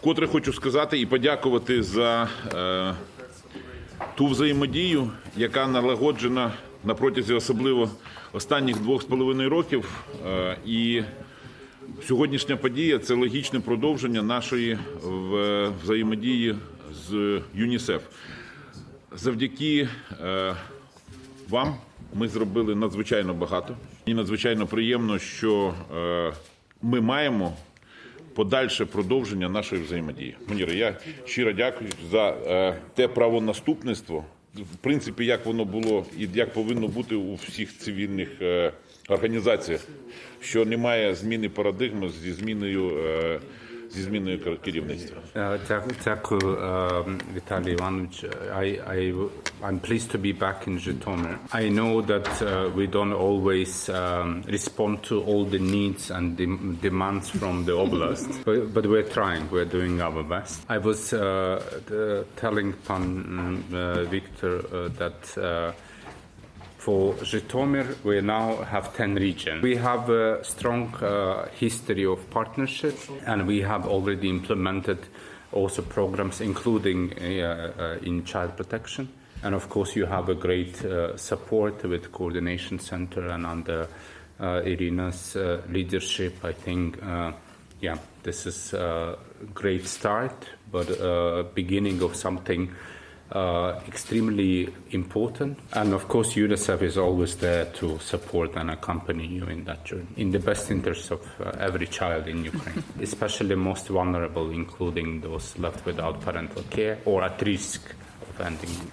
Вкотре хочу сказати і подякувати за е, ту взаємодію, яка налагоджена на протязі особливо останніх двох з половиною років. Е, і сьогоднішня подія це логічне продовження нашої в- взаємодії з ЮНІСЕФ. Завдяки е, вам ми зробили надзвичайно багато. І надзвичайно приємно, що е, ми маємо подальше продовження нашої взаємодії. Моніра, я щиро дякую за е, те правонаступництво, в принципі, як воно було і як повинно бути у всіх цивільних е, організаціях, що немає зміни парадигми зі зміною. Е, зі зміною кер- керівництва. Е, дя- Дякую, е, Віталій Іванович. I, I, I'm pleased to be back in Zhytomyr. I know that uh, we don't always um, respond to all the needs and dem- demands from the oblast, but, but we're trying, we're doing our best. I was uh, the- telling Pan uh, Victor uh, that uh, for Zhytomyr, we now have 10 regions. We have a strong uh, history of partnership, and we have already implemented also programs, including uh, uh, in child protection. And of course, you have a great uh, support with coordination center and under uh, Irina's uh, leadership. I think, uh, yeah, this is a great start, but uh, beginning of something uh, extremely important. And of course, UNICEF is always there to support and accompany you in that journey, in the best interest of uh, every child in Ukraine, especially most vulnerable, including those left without parental care or at risk of ending.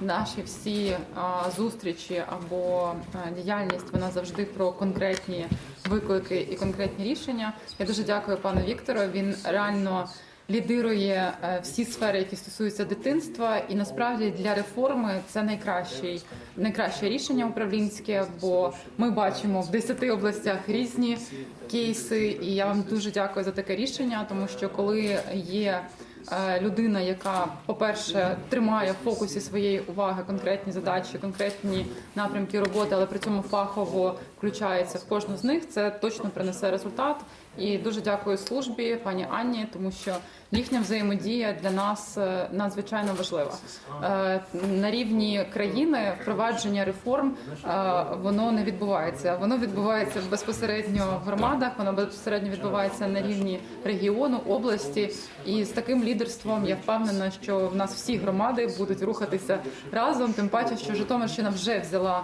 Наші всі а, зустрічі або а, діяльність вона завжди про конкретні виклики і конкретні рішення. Я дуже дякую пану Віктору. Він реально лідирує е, всі сфери, які стосуються дитинства, і насправді для реформи це найкращий найкраще рішення управлінське, бо ми бачимо в 10 областях різні кейси. І я вам дуже дякую за таке рішення, тому що коли є е, людина, яка, по-перше, тримає в фокусі своєї уваги конкретні задачі, конкретні напрямки роботи, але при цьому фахово включається в кожну з них, це точно принесе результат. І дуже дякую службі пані Анні, тому що їхня взаємодія для нас е, надзвичайно важлива. Е, На рівні країни впровадження реформ е, воно не відбувається. Воно відбувається безпосередньо в громадах, воно безпосередньо відбувається на рівні регіону, області. І з таким лідерством я впевнена, що в нас всі громади будуть рухатися разом. Тим паче, що Житомирщина вже взяла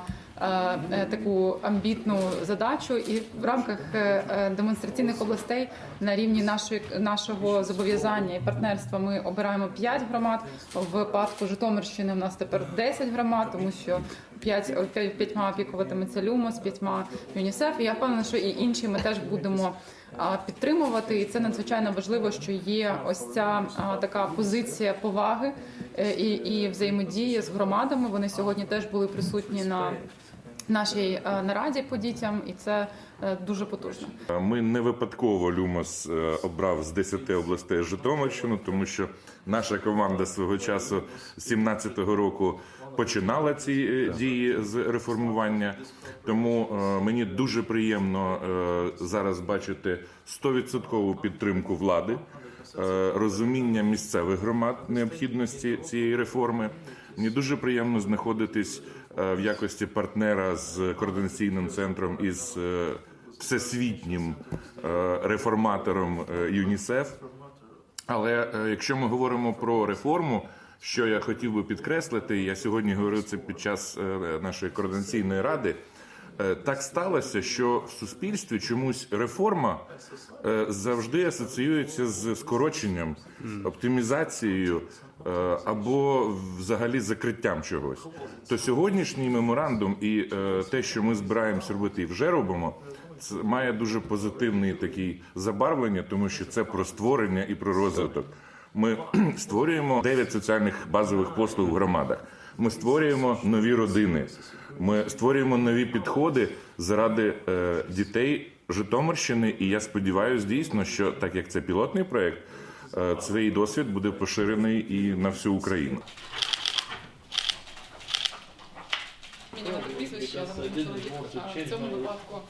таку амбітну задачу, і в рамках е, е, демонстраційних областей на рівні нашої нашого зобов'язання і партнерства ми обираємо 5 громад. В випадку Житомирщини у нас тепер 10 громад, тому що 5, 5, п'ятьма опікуватиметься Люмос, п'ятьма ЮНІСЕФ. І я впевнена, що і інші ми теж будемо підтримувати. І це надзвичайно важливо, що є ось ця така позиція поваги е, і, і взаємодії з громадами. Вони сьогодні теж були присутні на нашій е, нараді по дітям, і це е, дуже потужно. Ми не випадково Люмос е, обрав з 10 областей Житомирщину, тому що наша команда свого часу з 17-го року починала ці дії з реформування. Тому мені дуже приємно зараз бачити 100% підтримку влади, розуміння місцевих громад необхідності цієї реформи. Мені дуже приємно знаходитись в якості партнера з координаційним центром із е, всесвітнім е, реформатором е, ЮНІСЕФ. Але е, якщо ми говоримо про реформу, що я хотів би підкреслити, я сьогодні говорив це під час е, нашої координаційної ради. е, Так сталося, що в суспільстві чомусь реформа е, завжди асоціюється з скороченням, оптимізацією е, або взагалі закриттям чогось. То сьогоднішній меморандум і е, те, що ми збираємося робити і вже робимо, це має дуже позитивний такий забарвлення, тому що це про створення і про розвиток. Ми створюємо 9 соціальних базових послуг в громадах. Ми створюємо нові родини. Ми створюємо нові підходи заради е, дітей Житомирщини. І я сподіваюся, дійсно, що так як це пілотний проект, е, цей досвід буде поширений і на всю Україну. Прізвище, але в цьому випадку